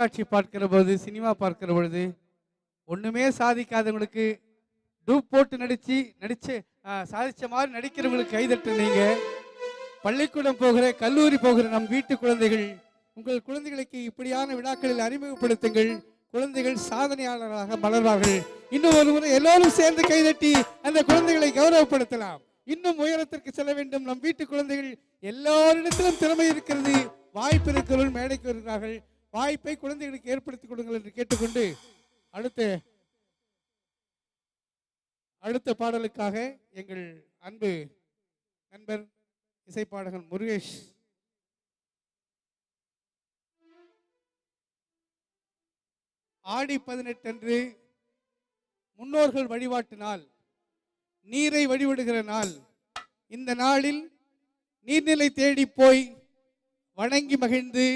காட்சி பார்க்கிற பொழுது சினிமா பார்க்கிற பொழுது ஒன்றுமே சாதிக்காதவங்களுக்கு டூப் போட்டு நடித்து நடித்து சாதித்த மாதிரி நடிக்கிறவங்களுக்கு கைதட்டு நீங்கள் பள்ளிக்கூடம் போகிற கல்லூரி போகிற நம் வீட்டு குழந்தைகள் உங்கள் குழந்தைகளுக்கு இப்படியான விழாக்களில் அறிமுகப்படுத்துங்கள். குழந்தைகள் சாதனையாளராக மலர்வார்கள். இன்னும் ஒரு முறை எல்லோரும் சேர்ந்து கைதட்டி அந்த குழந்தைகளை கௌரவப்படுத்தலாம். இன்னும் உயரத்திற்கு செல்ல வேண்டும். நம் வீட்டு குழந்தைகள் எல்லோரிடத்திலும் திறமை இருக்கிறது. வாய்ப்பு இருக்கிறவர்கள் மேடைக்கு வருகிறார்கள். வாய்ப்பை குழந்தைகளுக்கு ஏற்படுத்தி கொடுங்கள் என்று கேட்டுக்கொண்டு அடுத்த அடுத்த பாடலுக்காக எங்கள் அன்பு நண்பர் இசைப்பாடகன் முருகேஷ். ஆடி பதினெட்டு அன்று முன்னோர்கள் வழிபாட்டு நாள் நீரை வழிபடுகிற நாள். இந்த நாளில் நீர்நிலை தேடி போய் வணங்கி மகிழ்ந்து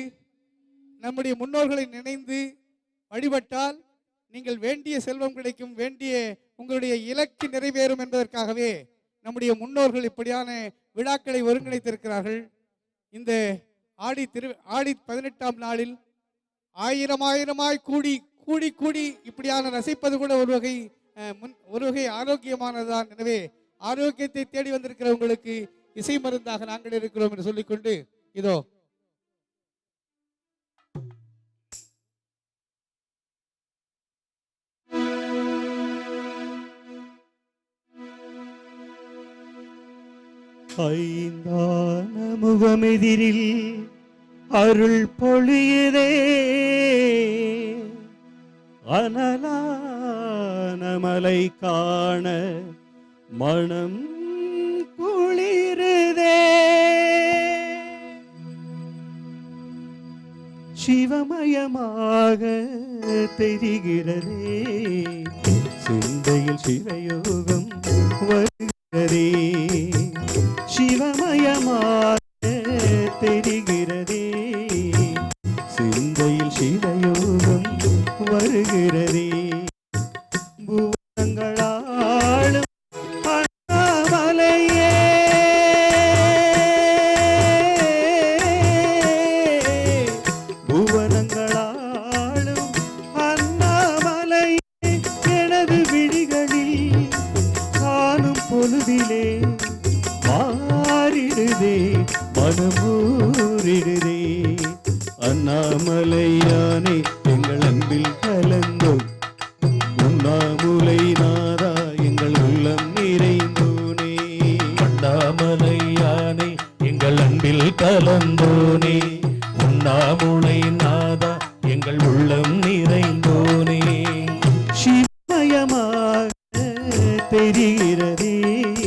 நம்முடைய முன்னோர்களை நினைந்து வழிபட்டால் நீங்கள் வேண்டிய செல்வம் கிடைக்கும் வேண்டிய உங்களுடைய இலக்கு நிறைவேறும் என்பதற்காகவே நம்முடைய முன்னோர்கள் இப்படியான விழாக்களை ஒருங்கிணைத்திருக்கிறார்கள். இந்த ஆடி திரு ஆடி பதினெட்டாம் நாளில் ஆயிரம் ஆயிரமாய் கூடி கூடி கூடி இப்படியான ரசிப்பது கூட ஒரு வகை அஹ், முன் ஒரு வகை ஆரோக்கியமானதுதான். எனவே ஆரோக்கியத்தை தேடி வந்திருக்கிற உங்களுக்கு இசை மருந்தாக நாங்கள் இருக்கிறோம் என்று சொல்லிக்கொண்டு இதோ ஐந்தான முகமெதிரில் அருள் பொழியதே. அனலான மலை காண மனம் குளிருதே. சிவமயமாக தெரிகிறதே. சிந்தையில் சிவயோகம் வருகிறதே. பொழுதிலே மாறிடுதே மனமூறிடுதே. அண்ணாமலையானே எங்கள் அன்பில் தெரிகிறதே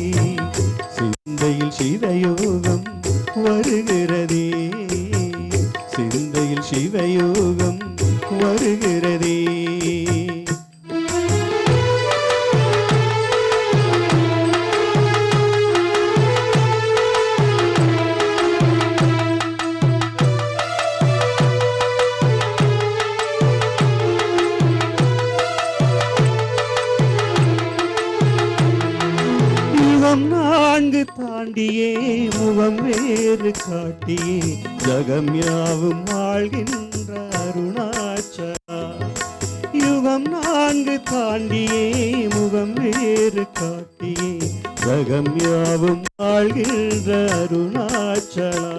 தாண்டியே முகம் வேறு காட்டியே ஜகம் யாவும் வாழ்கின்ற அருணாச்சலா யுகம் நான்கு தாண்டியே முகம் வேறு காட்டியே ஜகம் யாவும் வாழ்கின்ற அருணாச்சலா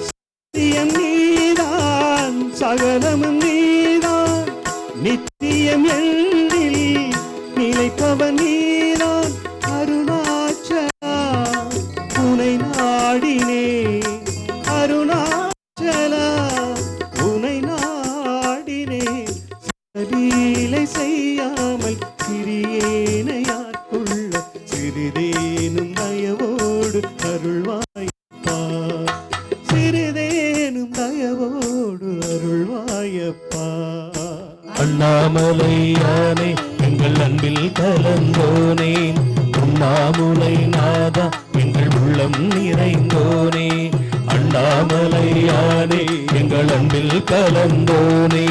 சத்தியம் நீதான் சகலமும் நீதான் நித்தியம் எண்ணில் நிலைப்பவன் நீ நிறைந்தோனே அண்ணாமலையானே எங்கள் அன்பில் கலந்தோனே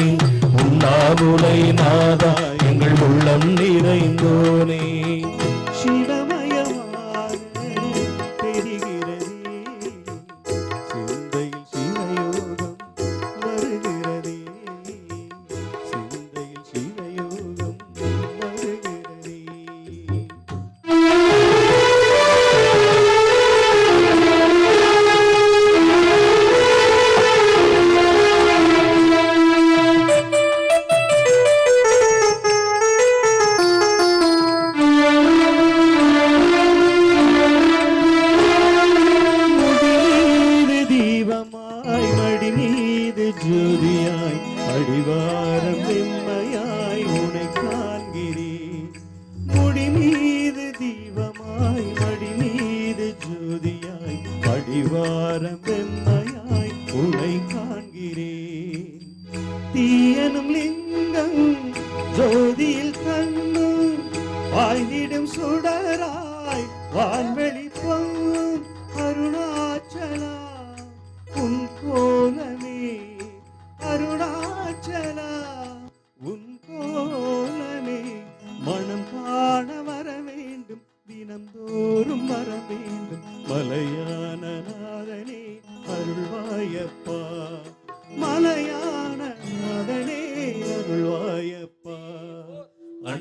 உண்ணாமுலை நாதா எங்கள் உள்ளம் நிறைந்தோனே. உன்னை காண்கிறேன். தீயனும் லிங்கம் ஜோதியில் கண்ணும் பாய்ந்திடும் சுடராய் வான்வெளி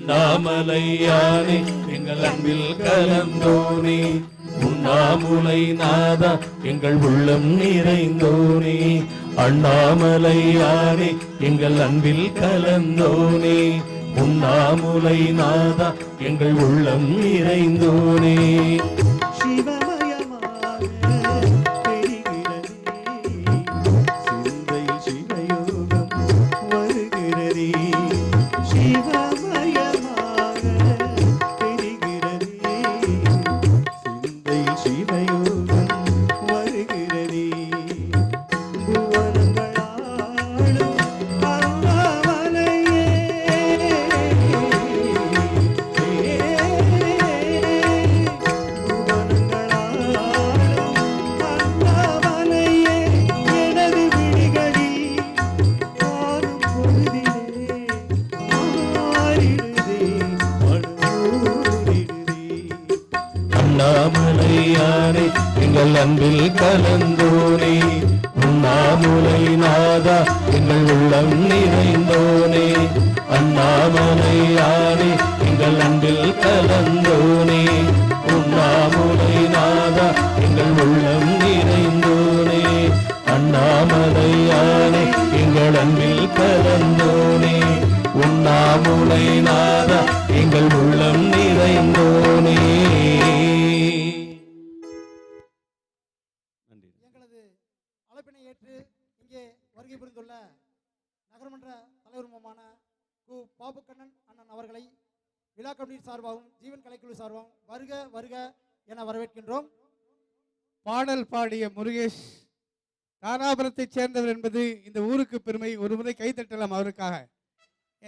நாமலையானே எங்கள் அன்பில் கலந்தோனே. உண்ணாமுலை நாதா எங்கள் உள்ளம் நிறைந்தோனே. அண்ணாமலையானே எங்கள் அன்பில் கலந்தோனே. உண்ணாமுலை நாதா எங்கள் உள்ளம் நிறைந்தோனே. அன்பில் கலந்தோனே உண்ணாமுலை நாதா எங்கள் உள்ளம் நிறைந்தோனே. அண்ணாமலை அண்ணாமலையானே எங்கள் அன்பில் கலந்தோனே. உண்ணாமுலை நாதா எங்கள் உள்ளம் நிறைந்தோனே. அண்ணாமலை அண்ணாமலையானே எங்கள் அன்பில் கலந்தோனே. உண்ணாமுலை நாதா நகரமன்ற தலைவருமான கு. பாபுக்கண்ணன் அண்ணன் அவர்களை விழா கமிட்டி சார்பாகவும் ஜீவன் கலைக்குழு சார்பாகவும் வருக வருக என வரவேற்கின்றோம். பாடல் பாடிய முருகேஷ் தாராபுரத்தைச் சேர்ந்தவர் என்பது இந்த ஊருக்கு பெருமை. ஒரு முறை கைத்தட்டலாம் அவருக்காக.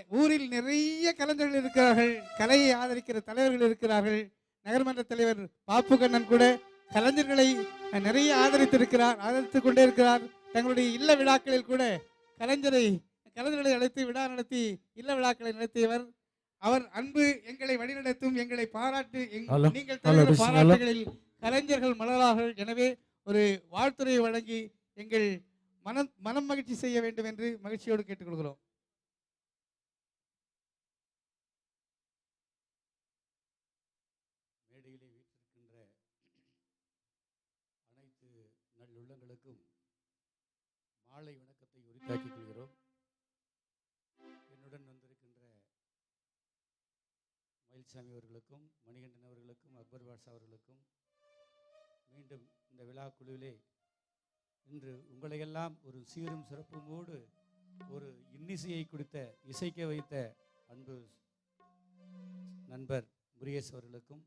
ஊரில் நிறைய கலைஞர்கள் இருக்கிறார்கள் கலையை ஆதரிக்கிற தலைவர்கள் இருக்கிறார்கள். நகர்மன்ற தலைவர் பாப்பு கண்ணன் கூட கலைஞர்களை நிறைய ஆதரித்திருக்கிறார் ஆதரித்துக் கொண்டே இருக்கிறார். தங்களுடைய இல்ல விழாக்களில் கூட கலைஞரை கலைஞர்களை அழைத்து விழா நடத்தி இல்ல விழாக்களை நடத்தியவர். அவர் அன்பு எங்களை வழிநடத்தும் எங்களை பாராட்டு நீங்கள் தருகிற. பாராட்டுகளில் கலைஞர்கள் மலரார்கள் எனவே ஒரு வாழ்த்துறையை வழங்கி எங்கள் மனம் மனம் மகிழ்ச்சி செய்ய வேண்டும் என்று மகிழ்ச்சியோடு கேட்டுக்கொள்கிறோம். மேடையிலே வீற்றிருக்கின்ற அனைத்து நல்லுள்ளங்களுக்கும் மாலை வணக்கத்தை உரித்தாக்கிக் கொள்கிறோம். மயில்சாமி அவர்களுக்கும் மணிகண்டன் அவர்களுக்கும் அக்பர் பாட்ஷா அவர்களுக்கும் மீண்டும் இந்த விழா குழுவிலே இன்று உங்களையெல்லாம் ஒரு சீரும் சிறப்புமோடு ஒரு இன்னிசையை கொடுத்த இசைக்க வைத்த அன்பு நண்பர் முருகேஷ் அவர்களுக்கும்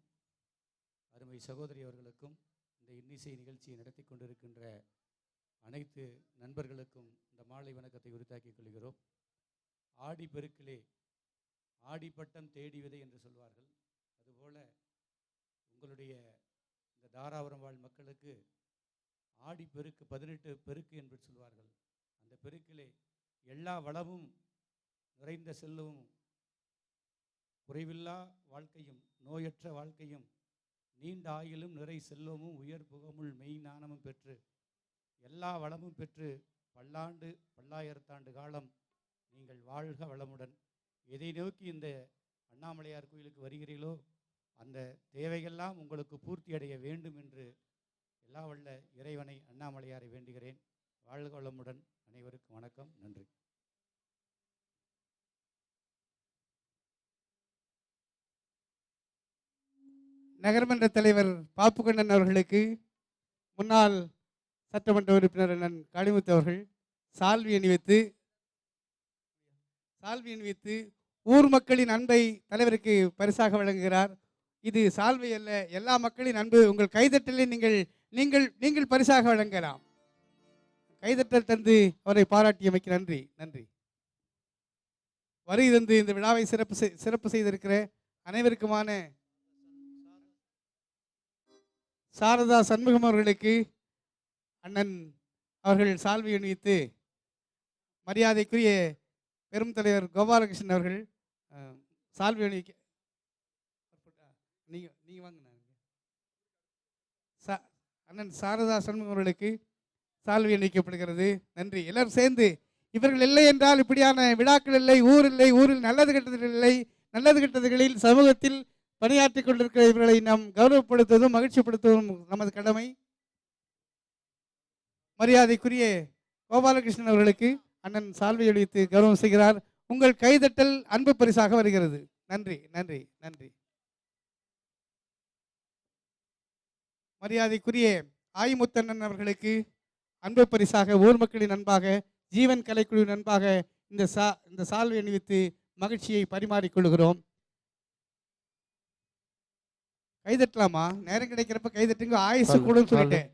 அருமை சகோதரி அவர்களுக்கும் இந்த இன்னிசை நிகழ்ச்சியை நடத்தி கொண்டிருக்கின்ற அனைத்து நண்பர்களுக்கும் இந்த மாலை வணக்கத்தை உரித்தாக்கிக் கொள்கிறோம். ஆடி பெருக்கிலே ஆடிப்பட்டம் தேடி விதை என்று சொல்வார்கள். அதுபோல் உங்களுடைய இந்த தாராபுரம் வாழ் மக்களுக்கு ஆடி பெருக்கு பதினெட்டு பெருக்கு என்று சொல்வார்கள். அந்த பெருக்கிலே எல்லா வளமும் நிறைந்த செல்லவும் குறைவில்லா வாழ்க்கையும் நோயற்ற வாழ்க்கையும் நீண்ட ஆயிலும் நிறை செல்வமும் உயர் புகமுள் மெய் ஞானமும் பெற்று எல்லா வளமும் பெற்று பல்லாண்டு பல்லாயிரத்தாண்டு காலம் நீங்கள் வாழ்க வளமுடன். எதை நோக்கி இந்த அண்ணாமலையார் கோயிலுக்கு வருகிறீர்களோ அந்த தேவைகள்லாம் உங்களுக்கு பூர்த்தி அடைய வேண்டும் என்று எல்லா வல்ல இறைவனை அண்ணாமலையாரை வேண்டுகிறேன். வாழ்க வளமுடன் அனைவருக்கும் வணக்கம். நன்றி. நகர்மன்ற தலைவர் பாப்புக்கண்ணன் அவர்களுக்கு முன்னாள் சட்டமன்ற உறுப்பினர் அண்ணன் காளிமுத்து அவர்கள் சால்வி அணிவித்து சால்வி அணிவித்து ஊர் மக்களின் அன்பை தலைவருக்கு பரிசாக வழங்குகிறார். இது சால்வை அல்ல எல்லா மக்களின் அன்பு. உங்கள் கைதட்டலை நீங்கள் நீங்கள் நீங்கள் பரிசாக வழங்கலாம். கைதட்டல் தந்து அவரை பாராட்டியமைக்கு நன்றி நன்றி. வருகை தந்து இந்த விழாவை சிறப்பு செய்- சிறப்பு செய்திருக்கிற அனைவருக்குமான சாரதா சண்முகம் அவர்களுக்கு அண்ணன் அவர்கள் சால்வி அணிவித்து மரியாதைக்குரிய பெரும் தலைவர் கோபாலகிருஷ்ணன் அவர்கள் அஹ், நீங்கள் நீங்கள் நீங்க சா அண்ணன் சாரதா அவர்களுக்கு சால்வி அணிக்கப்படுகிறது. நன்றி. எல்லாரும் சேர்ந்து இவர்கள் இல்லை என்றால் இப்படியான விழாக்கள் இல்லை ஊர் இல்லை ஊரில் நல்லது கெட்டதுகள் இல்லை நல்லது கெட்டதுகளில் சமூகத்தில் பணியாற்றிக் கொண்டிருக்கிற இவர்களை நாம் கௌரவப்படுத்துவதும் மகிழ்ச்சிப்படுத்துவதும் நமது கடமை. மரியாதைக்குரிய கோபாலகிருஷ்ணன் அவர்களுக்கு அண்ணன் சால்வை அளித்து கௌரவம் செய்கிறார். உங்கள் கைதட்டல் அன்பு பரிசாக வருகிறது. நன்றி நன்றி நன்றி. மரியாதைக்குரிய ஆயிமுத்தண்ணன் அவர்களுக்கு அன்பு பரிசாக ஊர் மக்களின் அன்பாக ஜீவன் கலைக்குழு நண்பாக இந்த சா இந்த சால்வை அணிவித்து மகிழ்ச்சியை பரிமாறிக்கொள்கிறோம் கைதட்டலாமா? நேரம் கிடைக்கிறப்ப கைதட்டுங்க ஆயுசு கூடன்னு சொல்லிட்டேன்.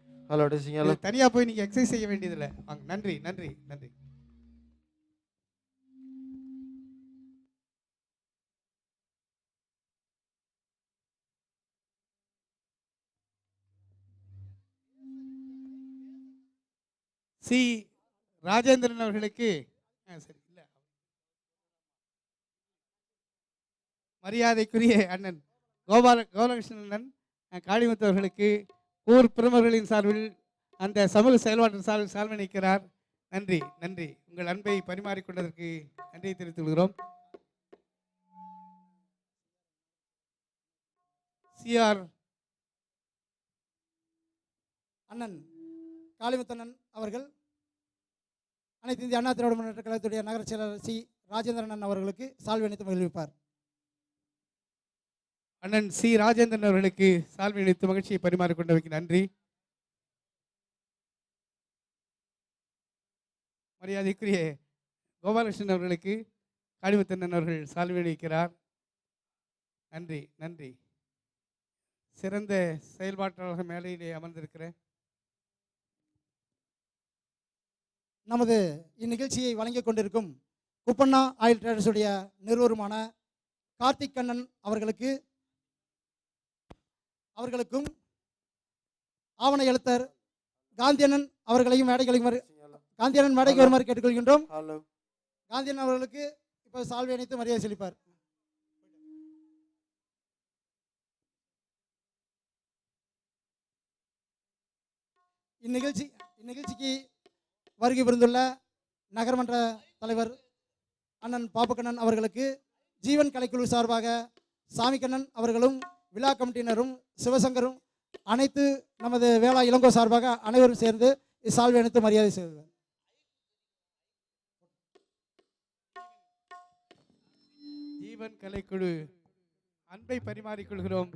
தனியா போய் நீங்க எக்ஸசைஸ் செய்ய வேண்டியதில்லை. வாங்க நன்றி நன்றி நன்றி. சி. ராஜேந்திரன் அவர்களுக்கு ஆ, சரி இல்லை. மரியாதைக்குரிய அண்ணன் கோபால கோபாலகிருஷ்ணன் அண்ணன் காளிமுத்து அவர்களுக்கு ஊர் பிரமுகர்களின் சார்பில் அந்த சமூக செயல்பாட்டின் சார்பில் சால்வை நிற்கிறார் நன்றி நன்றி. உங்கள் அன்பை பரிமாறிக்கொண்டதற்கு நன்றியை தெரிவித்துக் கொள்கிறோம். சிஆர் அண்ணன். காளிமுத்தண்ணன் அவர்கள் அனைத்து இந்திய அண்ணா திராவிட முன்னேற்ற கழகத்துடைய நகர செயலர் சி. ராஜேந்திரன் அவர்களுக்கு சால்வி அணித்து மகிழ்விப்பார். அண்ணன் சி. ராஜேந்திரன் அவர்களுக்கு சால்வி அளித்து மகிழ்ச்சியை பரிமாறிக்கொண்டவைக்கு நன்றி. மரியாதைக்குரிய கோபாலகிருஷ்ணன் அவர்களுக்கு காளிமுத்தண்ணன் அவர்கள் சால்வி அளிக்கிறார் நன்றி நன்றி. சிறந்த செயல்பாட்டாளர் மேலையிலே அமர்ந்திருக்கிறேன் நமது இந்நிகழ்ச்சியை வழங்கிக் கொண்டிருக்கும் குப்பண்ணா ஆயில் ட்ரேடர்ஸுடைய நிறுவனமான கார்த்திக் கண்ணன் அவர்களுக்கு அவர்களுக்கும் ஆவண எழுத்தர் காந்தியண்ணன் அவர்களையும் மேடைகளையும் வரு- காந்தியண்ணன் மேடைக்கு வருமாறு கேட்டுக்கொள்கின்றோம். காந்தியண்ணன் அவர்களுக்கு இப்போ சால்வை அணித்து மரியாதை செலுப்பார் இந்நிகழ்ச்சி இந்நிகழ்ச்சிக்கு வருகை புரிந்துள்ள நகர்மன்ற தலைவர் அண்ணன் பாப்பக்கண்ணன் அவர்களுக்கு ஜீவன் கலைக்குழு சார்பாக சாமிக்கண்ணன் அவர்களும் விழா கமிட்டியினரும் சிவசங்கரும் அனைத்து நமது வேளா இளங்கோ சார்பாக அனைவரும் சேர்ந்து இசால்வை அனைத்து மரியாதை செய்வார் ஜீவன் கலைக்குழு அன்பை பரிமாறிக்கொள்கிறோம்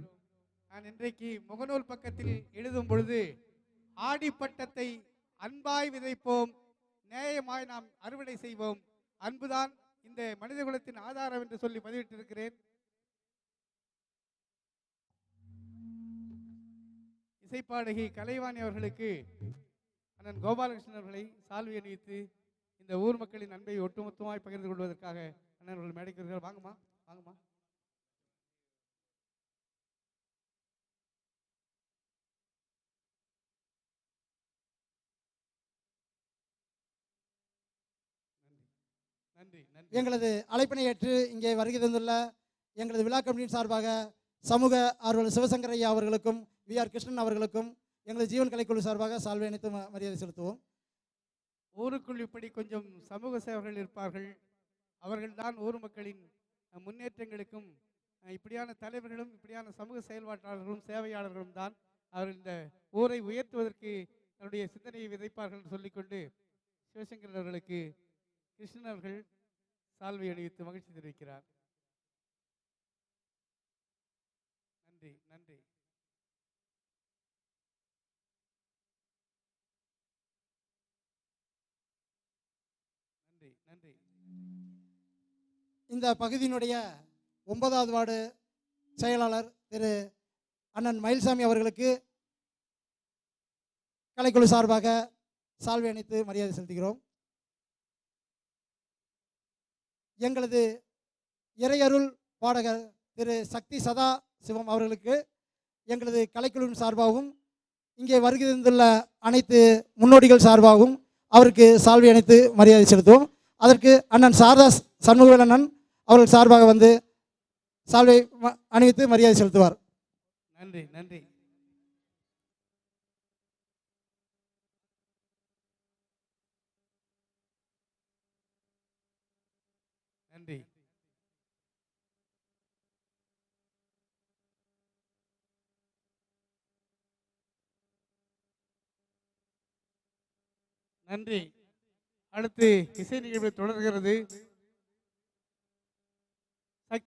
நான் இன்றைக்கு முகநூல் பக்கத்தில் எழுதும் பொழுது ஆடிப்பட்டத்தை அன்பாய் விதைப்போம் நேயமாய் நாம் அறுவடை செய்வோம். அன்புதான் இந்த மனித குலத்தின் ஆதாரம் என்று சொல்லி பதிவிட்டிருக்கிறேன். இசைப்பாடகி கலைவாணி அவர்களுக்கு அண்ணன் கோபாலகிருஷ்ணன் அவர்களை சால்வி அணிவித்து இந்த ஊர் மக்களின் அன்பை ஒட்டுமொத்தமாய் பகிர்ந்து கொள்வதற்காக அண்ணன் அவர்கள் மேடைக்கு வாங்கம்மா வாங்கம்மா நன்றி நன்றி எங்களது அழைப்பினை ஏற்று இங்கே வருகை தந்துள்ள எங்களது விழா கமிட்டியின் சார்பாக சமூக ஆர்வலர் சிவசங்கர் ஐயா அவர்களுக்கும் வி ஆர் கிருஷ்ணன் அவர்களுக்கும் எங்களது ஜீவன் கலைக்குழு சார்பாக சால்வை அணித்து ம- மரியாதை செலுத்துவோம். ஊருக்குள் இப்படி கொஞ்சம் சமூக சேவர்கள் இருப்பார்கள். அவர்கள்தான் ஊர் மக்களின் முன்னேற்றங்களுக்கும் இப்படியான தலைவர்களும் இப்படியான சமூக செயல்பாட்டாளர்களும் சேவையாளர்களும் தான் அவர்கள் இந்த ஊரை உயர்த்துவதற்கு தன்னுடைய சிந்தனையை விதைப்பார்கள் சொல்லிக்கொண்டு சிவசங்கர் அவர்களுக்கு கிருஷ்ணன் அவர்கள் சால்வை அணிவித்து மகிழ்ச்சி தெரிவிக்கிறார். நன்றி நன்றி. நன்றி நன்றி. இந்த பகுதியினுடைய ஒன்பதாவது வார்டு செயலாளர் திரு அண்ணன் மயில்சாமி அவர்களுக்கு கலைக்குழு சார்பாக சால்வை அணித்து மரியாதை செலுத்துகிறோம். எங்களது இறையருள் பாடகர் திரு சக்தி சதா சிவம் அவர்களுக்கு எங்களது கலைக்குழுவின் சார்பாகவும் இங்கே வருகிறந்துள்ள அனைத்து முன்னோடிகள் சார்பாகவும் அவருக்கு சால்வை அணித்து மரியாதை செலுத்துவோம். அதற்கு அண்ணன் சாரதாஸ் சண்முகவேல் அண்ணன் அவர்கள் சார்பாக வந்து சால்வை ம- அணிவித்து மரியாதை செலுத்துவார். நன்றி நன்றி. நன்றி. அடுத்து இசை நிகழ்வு தொடர்கிறது